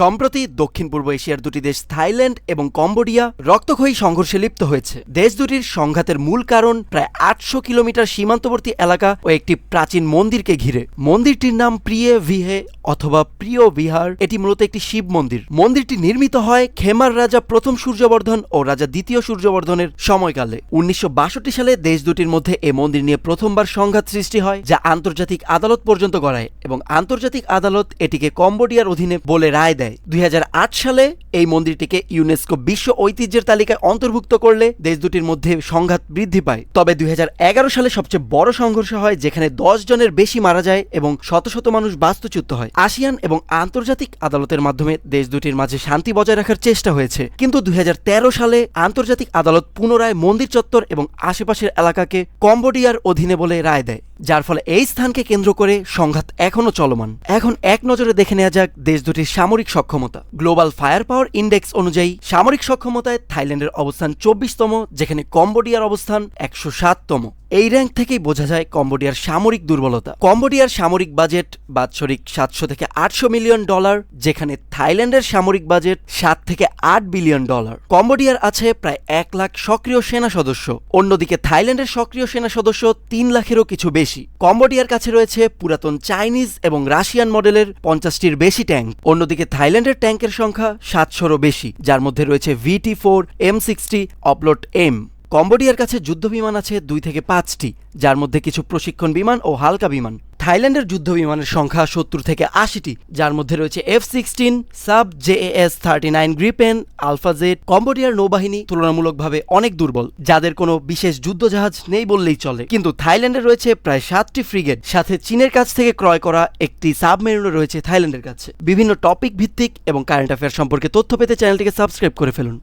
সম্প্রতি দক্ষিণ পূর্ব এশিয়ার দুটি দেশ থাইল্যান্ড এবং কম্বোডিয়া রক্তক্ষয়ী সংঘর্ষে লিপ্ত হয়েছে। দেশ দুটির সংঘাতের মূল কারণ প্রায় আটশো কিলোমিটার সীমান্তবর্তী এলাকা ও একটি প্রাচীন মন্দিরকে ঘিরে। মন্দিরটির নাম প্রিয়ে ভিহে অথবা প্রিয় বিহার। এটি মূলত একটি শিব মন্দির। মন্দিরটি নির্মিত হয় খেমার রাজা প্রথম সূর্যবর্ধন ও রাজা দ্বিতীয় সূর্যবর্ধনের সময়কালে। উনিশশো বাষট্টি সালে দেশ দুটির মধ্যে এ মন্দির নিয়ে প্রথমবার সংঘাত সৃষ্টি হয়, যা আন্তর্জাতিক আদালত পর্যন্ত গড়ায় এবং আন্তর্জাতিক আদালত এটিকে কম্বোডিয়ার অধীনে বলে রায় দেয়। দুই হাজার আট সালে এই মন্দিরটিকে ইউনেস্কো বিশ্ব ঐতিহ্যের তালিকায় অন্তর্ভুক্ত করলে দেশ দুটির মধ্যে সংঘাত বৃদ্ধি পায়। তবে দুই সালে সবচেয়ে বড় সংঘর্ষ হয়, যেখানে দশ জনের বেশি মারা যায় এবং শত শত মানুষ বাস্তুচ্যুত হয়। আসিয়ান এবং আন্তর্জাতিক আদালতের মাধ্যমে দেশ দুটির মাঝে শান্তি বজায় রাখার চেষ্টা হয়েছে। কিন্তু দুই হাজার তেরো সালে আন্তর্জাতিক আদালত পুনরায় মন্দির চত্বর এবং আশেপাশের এলাকাকে কম্বোডিয়ার অধীনে বলে রায় দেয়, যার ফলে এই স্থানকে কেন্দ্র করে সংঘাত এখনও চলমান। এখন এক নজরে দেখে নেওয়া যাক দেশ দুটির সামরিক সক্ষমতা। গ্লোবাল ফায়ার পাওয়ার ইন্ডেক্স অনুযায়ী, সামরিক সক্ষমতায় থাইল্যান্ডের অবস্থান চব্বিশতম, যেখানে কম্বোডিয়ার অবস্থান একশো সাততম। এই র্যাঙ্ক থেকেই বোঝা যায় কম্বোডিয়ার সামরিক দুর্বলতা। কম্বোডিয়ার সামরিক বাজেট বাৎসরিক সাতশো থেকে আটশো মিলিয়ন ডলার যেখানে থাইল্যান্ডের সামরিক বাজেট সাত থেকে আট বিলিয়ন ডলার কম্বোডিয়ার আছে প্রায় এক লাখ সক্রিয় সেনা সদস্য। অন্যদিকে থাইল্যান্ডের সক্রিয় সেনা সদস্য তিন লাখেরও কিছু বেশি। কম্বোডিয়ার কাছে রয়েছে পুরাতন চাইনিজ এবং রাশিয়ান মডেলের পঞ্চাশটির বেশি ট্যাঙ্ক। অন্যদিকে থাইল্যান্ডের ট্যাঙ্কের সংখ্যা সাতশোরও বেশি, যার মধ্যে রয়েছে ভিটি ফোর, এম সিক্সটি অপলোড এম। কম্বোডিয়ার কাছে যুদ্ধ বিমান আছে দুই থেকে পাঁচটি, যার মধ্যে কিছু প্রশিক্ষণ বিমান ও হালকা বিমান। থাইল্যান্ডের যুদ্ধ বিমানের সংখ্যা সত্তর থেকে আশিটি। যার মধ্যে রয়েছে F sixteen, Saab JS thirty nine Gripen Alpha Jet কম্বোডিয়ার নৌবাহিনী তুলনামূলকভাবে অনেক দুর্বল, যাদের কোনো বিশেষ যুদ্ধজাহাজ নেই বললেই চলে। কিন্তু থাইল্যান্ডে রয়েছে প্রায় সাতটি ফ্রিগেট, সাথে চীনের কাছ থেকে ক্রয় করা একটি সাবমেরিনও রয়েছে থাইল্যান্ডের কাছে। বিভিন্ন টপিক ভিত্তিক এবং কারেন্ট অ্যাফেয়ার সম্পর্কে তথ্য পেতে চ্যানেলটিকে সাবস্ক্রাইব করে ফেলুন।